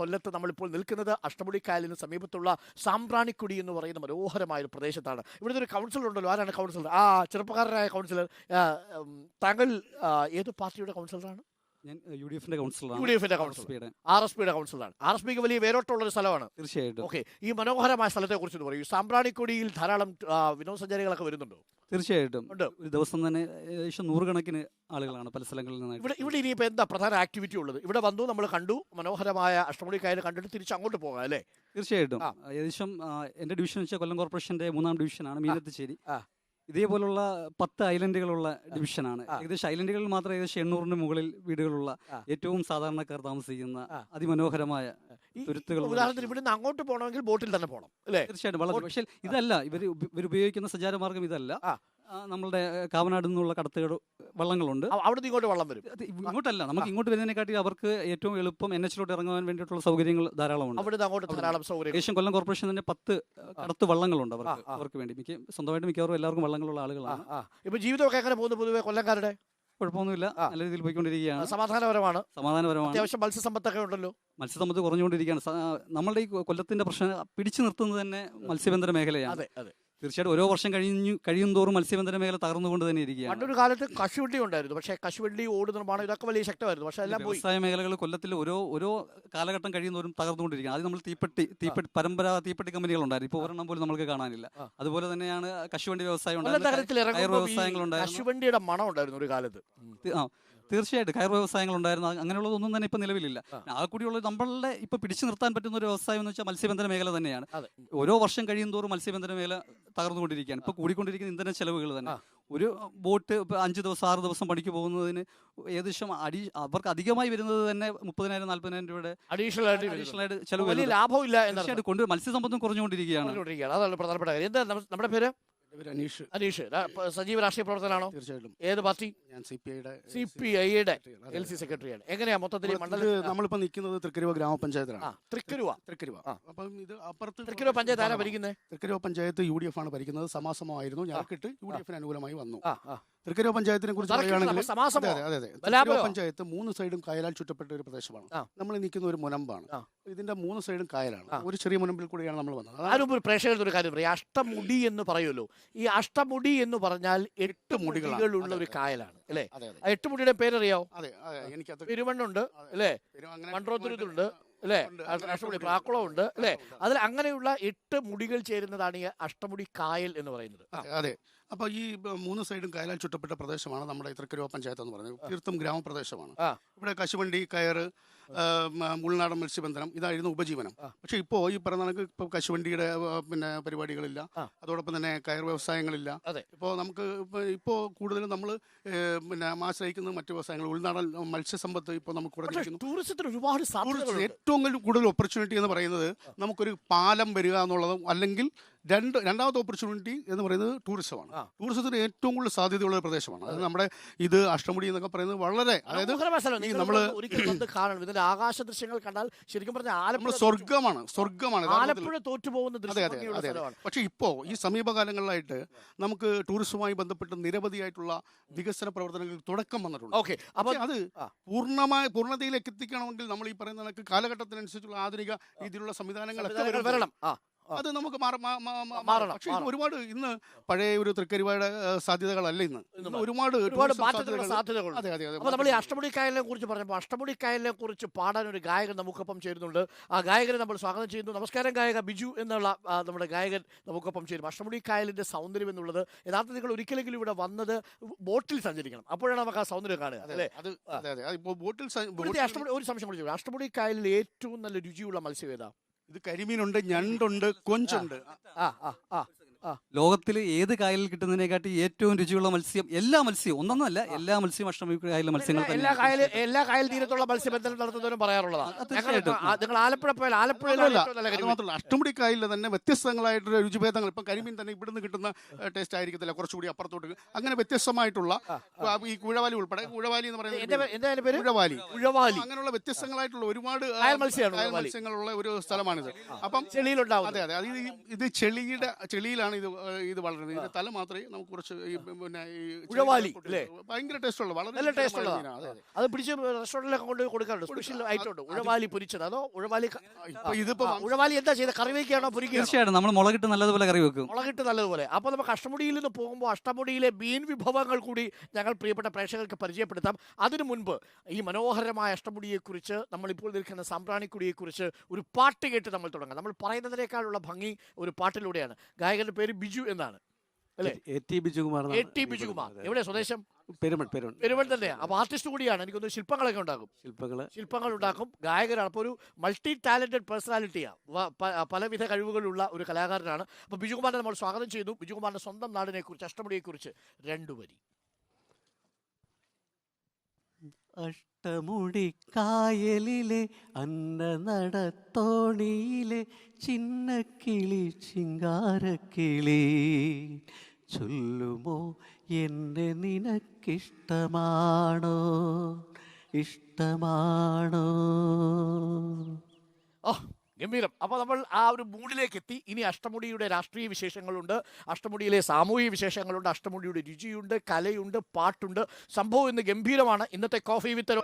കൊല്ലത്ത് നമ്മളിപ്പോൾ നിൽക്കുന്നത് അഷ്ടമുടിക്കായലിന് സമീപത്തുള്ള സാമ്പ്രാണിക്കുടി എന്ന് പറയുന്ന മനോഹരമായ ഒരു പ്രദേശത്താണ്. ഇവിടുത്തെ ഒരു കൗൺസിലർ ഉണ്ടല്ലോ. ആരാണ് കൗൺസിലർ ആ ചെറുപ്പക്കാരനായ കൗൺസിലർ താങ്കൾ ഏത് പാർട്ടിയുടെ കൗൺസിലറാണ് ഞാൻ യു ഡി എഫിന്റെ യു കൗൺസിലറാണ് ഡി എഫിന്റെ കൗൺസിലർ ആർ എസ് പിയുടെ കൗൺസിലറാണ്. ആർ എസ് പിക്ക് വലിയ വേരോട്ടമുള്ള ഒരു സ്ഥലമാണ്. തീർച്ചയായിട്ടും. ഓക്കെ ഈ മനോഹരമായ സ്ഥലത്തെ കുറിച്ച് പറയൂ. സാമ്പ്രാണിക്കൊടിയിൽ ധാരാളം വിനോദസഞ്ചാരികളൊക്കെ വരുന്നുണ്ടോ? തീർച്ചയായിട്ടും. ഒരു ദിവസം തന്നെ ഏകദേശം നൂറുകണക്കിന് ആളുകളാണ് പല സ്ഥലങ്ങളിൽ നിന്ന് ഇവിടെ ഇവിടെ ഇനിയിപ്പോൾ എന്താ പ്രധാന ആക്ടിവിറ്റി ഉള്ളത്? ഇവിടെ വന്നു നമ്മൾ കണ്ടു മനോഹരമായ അഷ്ടമുടി കായൽ കണ്ടിട്ട് തിരിച്ച് അങ്ങോട്ട് പോകാം അല്ലേ? തീർച്ചയായിട്ടും. ഏകദേശം എന്റെ ഡിവിഷൻ വെച്ചാൽ കൊല്ലം കോർപ്പറേഷന്റെ മൂന്നാം ഡിവിഷനാണ് മീനത്തുശ്ശേരി. ആ. ഇതേപോലുള്ള പത്ത് ഐലൻഡുകളുള്ള ഡിവിഷനാണ്. ഏകദേശം ഐലൻഡുകളിൽ മാത്രം ഏകദേശം എണ്ണൂറിന് മുകളിൽ വീടുകളുള്ള ഏറ്റവും സാധാരണക്കാർ താമസിക്കുന്ന അതിമനോഹരമായ തുരുത്തുകൾ ഉദാഹരണത്തിന് ഇവിടുന്ന് അങ്ങോട്ട് പോകണമെങ്കിൽ ബോട്ടിൽ തന്നെ പോകണം തീർച്ചയായിട്ടും വളരെ പക്ഷേ ഇതല്ല ഇവർ ഇവർ ഉപയോഗിക്കുന്ന സഞ്ചാരമാർഗം ഇതല്ല. നമ്മളുടെ കാവനാട് നിന്നുള്ള കടത്തുകൾ വള്ളങ്ങളുണ്ട്. അവിടെ അവിടുന്ന് ഇങ്ങോട്ട് വള്ളം വരും. ഇങ്ങോട്ടല്ല നമുക്ക് ഇങ്ങോട്ട് വരുന്നതിനെക്കാട്ടി അവർക്ക് ഏറ്റവും എളുപ്പം എൻ എച്ചിലോട്ട് ഇറങ്ങാൻ വേണ്ടിയിട്ടുള്ള സൗകര്യങ്ങൾ ധാരാളമുണ്ട്. അവിടുന്ന് അങ്ങോട്ട് ധാരാളം സൗകര്യം ഏഷ്യൻ കൊല്ലം കോർപ്പറേഷൻ തന്നെ പത്ത് കടത്ത് വള്ളങ്ങളുണ്ട് അവർക്ക്. അവർക്ക് വേണ്ടി. മിക്ക സ്വന്തമായിട്ട് മിക്കവാറും എല്ലാവർക്കും വള്ളങ്ങളുള്ള ആളുകളാണ്. ഇപ്പൊ ജീവിതമൊക്കെ എങ്ങനെ പോകുന്നു പൊതുവെ കൊല്ലംകാരുടെ? കുഴപ്പമൊന്നുമില്ല. നല്ല രീതിയിൽ പോയിക്കൊണ്ടിരിക്കുകയാണ്. സമാധാനപരമാണ്. സമാധാനപരമാണ്. അത്യാവശ്യം മത്സ്യസമ്പത്തൊക്കെ ഉണ്ടല്ലോ. മത്സ്യസമ്പത്ത് കുറഞ്ഞുകൊണ്ടിരിക്കുകയാണ്. നമ്മളുടെ ഈ കൊല്ലത്തിന്റെ പ്രശ്നം പിടിച്ചു നിർത്തുന്നത് തന്നെ മത്സ്യബന്ധന മേഖലയാണ്. അതെ അതെ. തീർച്ചയായിട്ടും ഓരോ വർഷം കഴിഞ്ഞു കഴിയും തോറും മത്സ്യബന്ധന മേഖല തകർന്നുകൊണ്ട് തന്നെ ഇരിക്കുകയാണ്. പണ്ടൊരു കാലത്ത് കശുവണ്ടി ഉണ്ടായിരുന്നു. പക്ഷേ കശുവണ്ടി ഓട് നിർമ്മാണം ഇതൊക്കെ വലിയ ശക്തമായിരുന്നു. പക്ഷേ എല്ലാം പോയി. വ്യവസായ മേഖലകൾ കൊല്ലത്തിൽ ഓരോ ഓരോ കാലഘട്ടം കഴിയുന്നവരും തകർന്നുകൊണ്ടിരിക്കുകയാണ്. ആദ്യം നമ്മൾ തീപ്പെട്ടി തീപ്പെട്ടി പരമ്പരാ തീപ്പെട്ടി കമ്പനികൾ ഉണ്ടായിരുന്നു. ഇപ്പോൾ ഒരെണ്ണം പോലും നമുക്ക് കാണാനില്ല. അതുപോലെ തന്നെയാണ് കശുവണ്ടി വ്യവസായം ഉണ്ടായിരുന്നു. കശുവണ്ടിയുടെ മണം ഉണ്ടായിരുന്നു ഒരു കാലത്ത്. ആ. തീർച്ചയായിട്ടും കയർ വ്യവസായങ്ങൾ ഉണ്ടായിരുന്നു അങ്ങനെയുള്ളതൊന്നും തന്നെ ഇപ്പൊ നിലവിലില്ല. ആ. കൂടിയുള്ള നമ്മളുടെ ഇപ്പൊ പിടിച്ചു നിർത്താൻ പറ്റുന്ന ഒരു വ്യവസായം എന്ന് വെച്ചാൽ മത്സ്യബന്ധന മേഖല തന്നെയാണ്. ഓരോ വർഷം കഴിയും തോറും മത്സ്യബന്ധന മേഖല തകർന്നുകൊണ്ടിരിക്കുകയാണ്. ഇപ്പൊ കൂടിക്കൊണ്ടിരിക്കുന്ന ഇന്ധന ചെലവുകൾ തന്നെ. ഒരു ബോട്ട് ഇപ്പൊ അഞ്ച് ദിവസം ആറ് ദിവസം പണിക്ക് പോകുന്നതിന് ഏകദേശം അടി അവർക്ക് അധികമായി വരുന്നത് തന്നെ മുപ്പതിനായിരം നാല്പതിനായിരം രൂപയുടെ അഡീഷണൽ ആയിട്ട്. അഡീഷണൽ ആയിട്ട് ചെലവ്. ലാഭമില്ല എന്നാണ്. തീർച്ചയായിട്ടും കൊണ്ട് മത്സ്യസമ്പത്തും കുറഞ്ഞുകൊണ്ടിരിക്കുകയാണ്. അതാണ് പ്രധാനപ്പെട്ട കാര്യം. എന്താ നമ്മുടെ പേര്? അനീഷ്. അനീഷ്. സജീവ രാഷ്ട്രീയ പ്രവർത്തനാണോ തീർച്ചയായിട്ടും. ഏത് പാർട്ടി? ഞാൻ സി പി ഐയുടെ സി പി ഐയുടെ എൽ സി സെക്രട്ടറിയാണ് എങ്ങനെയാ മൊത്തത്തിൽ നമ്മളിപ്പോ നിൽക്കുന്നത് തൃക്കരുവ ഗ്രാമപഞ്ചായത്തിലാണ്. തൃക്കരുവ. തൃക്കരുവ. അപ്പം ഇത് അപ്പുറത്ത് തൃക്കരുവ പഞ്ചായത്ത് ആരാ ഭരിക്കുന്നത് Thrikkaruva panchayat U D F ആണ് ഭരിക്കുന്നത്. സമാസമായിരുന്നു. ഞങ്ങൾക്കിട്ട് യു ഡി എഫിന് അനുകൂലമായി വന്നു. ആ പഞ്ചായത്തിനെ കുറിച്ച് പറയുകയാണെങ്കിൽ? പഞ്ചായത്ത് മൂന്ന് സൈഡും കായലാൽ ചുറ്റപ്പെട്ട ഒരു പ്രദേശമാണ്. നമ്മൾ നിൽക്കുന്ന ഒരു മുനമ്പാണ്. ഇതിന്റെ മൂന്ന് സൈഡും കായലാണ്. ഒരു ചെറിയ മുനമ്പിൽ കൂടിയാണ് നമ്മൾ വന്നത്. ആരും ഒരു പ്രേക്ഷകരുടെ ഒരു കാര്യം പറയാം. അഷ്ടമുടി എന്ന് പറയുമല്ലോ ഈ അഷ്ടമുടി എന്ന് പറഞ്ഞാൽ എട്ട്. മുടികളുള്ള ഒരു. കായലാണ് അല്ലേ? എട്ട് മുടിയുടെ പേരറിയാവോ അതെ എനിക്കത് പെരുമണ്ണുണ്ട് അല്ലേ? മൺട്രോത്തുരുത്തുണ്ട് അല്ലേ? അഷ്ടമുടി പ്രാക്കുളം ഉണ്ട് അല്ലേ? അതിൽ അങ്ങനെയുള്ള എട്ട് മുടികൾ ചേരുന്നതാണ് ഈ അഷ്ടമുടി കായൽ എന്ന് പറയുന്നത്. അതെ, അപ്പോൾ അപ്പൊ ഈ മൂന്ന് സൈഡും കായലാൽ ചുറ്റപ്പെട്ട പ്രദേശമാണ് നമ്മുടെ തൃക്കരുവ പഞ്ചായത്ത് എന്ന് പറയുന്നത് തീർത്തും ഗ്രാമപ്രദേശമാണ്. ആ. ഇവിടെ കശുവണ്ടി കയറ് ഉൾനാടൻ മത്സ്യബന്ധനം ഇതായിരുന്നു ഉപജീവനം. പക്ഷെ ഇപ്പോ ഈ പറഞ്ഞ കണക്ക് ഇപ്പോൾ കശുവണ്ടിയുടെ പിന്നെ പരിപാടികളില്ല. അതോടൊപ്പം തന്നെ കയർ വ്യവസായങ്ങളില്ല. അതെ. ഇപ്പോൾ നമുക്ക് ഇപ്പോ കൂടുതലും നമ്മൾ പിന്നെ ആശ്രയിക്കുന്നത് മറ്റു വ്യവസായങ്ങൾ ഉൾനാടൻ മത്സ്യസമ്പത്ത് ഇപ്പോൾ നമുക്ക് കുറഞ്ഞിരിക്കുന്നു ടൂറിസത്തിന് ഒരുപാട് ഏറ്റവും കൂടുതൽ- കൂടുതൽ ഓപ്പർച്യൂണിറ്റി എന്ന് പറയുന്നത് നമുക്കൊരു പാലം വരിക എന്നുള്ളതും അല്ലെങ്കിൽ രണ്ട് രണ്ടാമത്തെ ഓപ്പർച്യൂണിറ്റി എന്ന് പറയുന്നത് ടൂറിസമാണ്. ടൂറിസത്തിന് ഏറ്റവും കൂടുതൽ സാധ്യതയുള്ള ഒരു പ്രദേശമാണ്. അത് നമ്മുടെ ഇത് അഷ്ടമുടി എന്നൊക്കെ പറയുന്നത് വളരെ അതായത് നമ്മൾ കാണണം ഇതിന്റെ ആകാശ ദൃശ്യങ്ങൾ കണ്ടാൽ ശരിക്കും പറഞ്ഞാൽ ആലപ്പുഴ സ്വർഗമാണ് സ്വർഗമാണ്. ആലപ്പുഴ തോറ്റുപോകുന്ന പക്ഷെ ഇപ്പോ ഈ സമീപകാലങ്ങളിലായിട്ട് നമുക്ക് ടൂറിസവുമായി ബന്ധപ്പെട്ട് നിരവധിയായിട്ടുള്ള വികസന പ്രവർത്തനങ്ങൾ തുടക്കം വന്നിട്ടുണ്ട്. ഓക്കെ അപ്പൊ അത്. പൂർണമായ പൂർണതയിലേക്ക് എത്തിക്കണമെങ്കിൽ നമ്മൾ ഈ പറയുന്ന കാലഘട്ടത്തിനനുസരിച്ചുള്ള ആധുനിക രീതിയിലുള്ള സംവിധാനങ്ങളൊക്കെ വരണം. അത് നമുക്ക് മാറണം, പക്ഷേ ഒരുപാട് ഇന്ന് പഴയ ഒരു തൃക്കരിവയുടെ സാധ്യതകളല്ല ഇന്ന്. ഇന്ന് ഒരുപാട് ഒരുപാട് മാറ്റത്തിനുള്ള സാധ്യതകൾ- അതെ അതെ അപ്പോൾ അപ്പൊ നമ്മൾ ഈ അഷ്ടമുടി കായലിനെ കുറിച്ച് പറഞ്ഞപ്പോൾ അഷ്ടമുടി കായലിനെ കുറിച്ച് പാടാൻ ഒരു ഗായകൻ നമുക്കൊപ്പം ചേരുന്നുണ്ട്. ആ ഗായകനെ നമ്മൾ സ്വാഗതം ചെയ്യുന്നു. നമസ്കാരം ഗായക ബിജു എന്നുള്ള നമ്മുടെ ഗായകൻ നമുക്കൊപ്പം ചേരും. അഷ്ടമുടി കായലിന്റെ സൗന്ദര്യം എന്നുള്ളത് യഥാർത്ഥത്തിൽ നിങ്ങൾ ഒരിക്കലെങ്കിലും ഇവിടെ വന്നത് ബോട്ടിൽ സഞ്ചരിക്കണം. അപ്പോഴാണ് നമുക്ക് ആ സൗന്ദര്യം കാണുക അല്ലേ? അത് ബോട്ടിൽ ഒരു സംശയം കൂടി. അഷ്ടമുടി കായലിൽ ഏറ്റവും നല്ല രുചിയുള്ള മത്സ്യം ഏതാ? ഇത് കരിമീനുണ്ട് ഞണ്ടുണ്ട് കൊഞ്ചുണ്ട്. ആ ആ ആ. ലോകത്തിൽ ഏത് കായലിൽ കിട്ടുന്നതിനെക്കാട്ടി ഏറ്റവും രുചിയുള്ള മത്സ്യം എല്ലാ മത്സ്യവും ഒന്നൊന്നല്ല എല്ലാ മത്സ്യവും അഷ്ടമി കായലിലെ മത്സ്യങ്ങൾ എല്ലാ- എല്ലാ കായൽ എല്ലാ കായൽ തീരത്തുള്ള മത്സ്യബന്ധനം നടത്തുന്നവരും പറയാറുള്ളതാണ്. നിങ്ങൾ ആലപ്പുഴ പോയാൽ ആലപ്പുഴ അഷ്ടമുടി കായലിൽ തന്നെ വ്യത്യസ്തങ്ങളായിട്ടുള്ള രുചിഭേദങ്ങൾ ഇപ്പം കരിമീൻ തന്നെ ഇവിടുന്ന് കിട്ടുന്ന ടേസ്റ്റ് ആയിരിക്കത്തില്ല കുറച്ചുകൂടി അപ്പുറത്തോട്ട്. അങ്ങനെ വ്യത്യസ്തമായിട്ടുള്ള ഈ കുഴവാലി ഉൾപ്പെടെ കുഴവാലി എന്ന് പറയുന്നത് പേര് കുഴവാലി. കുഴവാലി. അങ്ങനെയുള്ള വ്യത്യസ്തങ്ങളായിട്ടുള്ള ഒരുപാട് മത്സ്യങ്ങളുള്ള ഒരു സ്ഥലമാണിത്. അപ്പം ചെളിയിലുണ്ടാവും അതെ അതെ. അത് ഇത് ചെളിയുടെ ചെളിയിലാണ് ആണ് ഇത് ഇത് വളരുന്നത്. ഇതിന്റെ തല മാത്രമേ നമുക്ക് കുറച്ച് ഈ പിന്നെ ഈ ഉഴവാലി, അല്ലേ? ഭയങ്കര ടേസ്റ്റ് ഉള്ള വളരെ നല്ല ടേസ്റ്റ് മീനാണ്. അതെ, അതെ. അത് പിടിച്ച് റെസ്റ്റോറന്റിലൊക്കെ കൊണ്ടുപോയി കൊടുക്കാറുണ്ട്. സ്പെഷ്യൽ ആയിട്ടുണ്ട് ഉഴവാലി പൊരിച്ചത്. അതോ ഉഴവാലി ക- ഇപ്പൊ ഇതിപ്പോ ആ, ഉഴവാലി എന്താ ചെയ്തത് കറി വയ്ക്കുകയാണോ പൊരിക്കുകയാണോ തീർച്ചയായിട്ടും. നമ്മൾ മുളകിട്ട് നല്ലതുപോലെ കറി വെക്കും. മുളകിട്ട് നല്ലതുപോലെ. അപ്പോൾ നമുക്ക് അഷ്ടമുടിയിൽ നിന്ന് പോകുമ്പോൾ അഷ്ടമുടിയിലെ മീൻ വിഭവങ്ങൾ കൂടി ഞങ്ങൾ പ്രിയപ്പെട്ട പ്രേക്ഷകർക്ക് പരിചയപ്പെടുത്താം. അതിനു മുൻപ് ഈ മനോഹരമായ അഷ്ടമുടിയെക്കുറിച്ച് നമ്മളിപ്പോൾ നിൽക്കുന്ന സാമ്പ്രാണിക്കുടിയെക്കുറിച്ച് ഒരു പാട്ട് കേട്ട് നമ്മൾ തുടങ്ങാം. നമ്മൾ പറയുന്നതിനേക്കാളുള്ള ഭംഗി ഒരു പാട്ടിലൂടെയാണ്. ഗായകന്റെ പേര് ബിജു എന്നാണ്. അല്ലേ? A T Bijukumar A T Bijukumar. എവിടെ സ്വദേശം? പെരുമൺ പെരുമൺ പെരുവൻ തന്നെയാണ് അപ്പോൾ ആർട്ടിസ്റ്റ് കൂടിയാണ്. എനിക്കൊന്ന് ശില്പങ്ങളൊക്കെ ഉണ്ടാകും ശില്പങ്ങൾ ശില്പങ്ങൾ ഉണ്ടാക്കും. ഗായകരാണ്. അപ്പോൾ ഒരു മൾട്ടി ടാലന്റഡ് പേഴ്സണാലിറ്റിയാണ് പലവിധ കഴിവുകളുള്ള ഒരു കലാകാരനാണ്. അപ്പോൾ ബിജുകുമാറിനെ നമ്മൾ സ്വാഗതം ചെയ്തു ബിജുകുമാറിന്റെ സ്വന്തം നാടിനെ കുറിച്ച് അഷ്ടമുടിയെക്കുറിച്ച് രണ്ടു വരി. അഷ്ടമുടിക്കായലിലെ അന്ന നടത്തോണിയിലെ ചിന്നക്കിളി ചിങ്കാരക്കിളി ചൊല്ലുമോ എന്നെ നിനക്കിഷ്ടമാണോ? ഇഷ്ടമാണോ? ഓ ഗംഭീരം. അപ്പോൾ നമ്മൾ ആ ഒരു മൂഡിലേക്ക് എത്തി ഇനി അഷ്ടമുടിയുടെ രാഷ്ട്രീയ വിശേഷങ്ങളുണ്ട്. അഷ്ടമുടിയിലെ സാമൂഹിക വിശേഷങ്ങളുണ്ട്. അഷ്ടമുടിയുടെ രുചിയുണ്ട് കലയുണ്ട് പാട്ടുണ്ട്. സംഭവം ഇന്ന് ഗംഭീരമാണ്. ഇന്നത്തെ കോഫി വിത്ത്